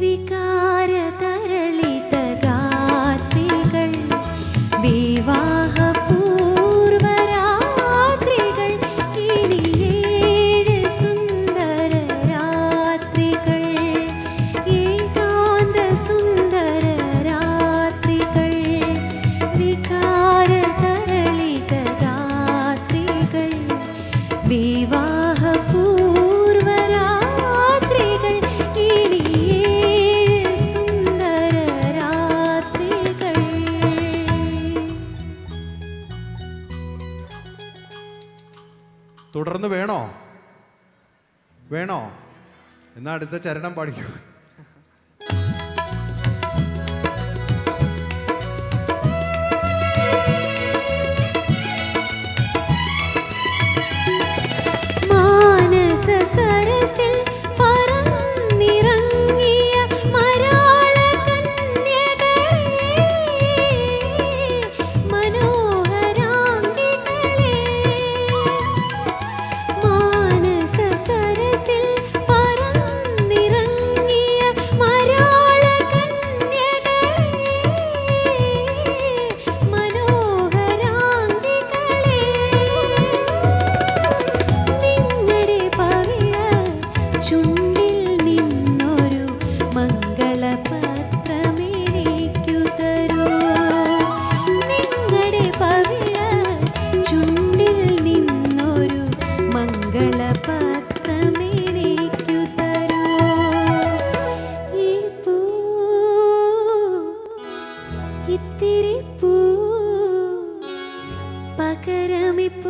വികാ തുടർന്ന് വേണോ? വേണോ? എന്നാൽ അടുത്ത ചരണം പഠിക്കും ഇത്തിരി പൂ പകരമിപ്പൂതരാ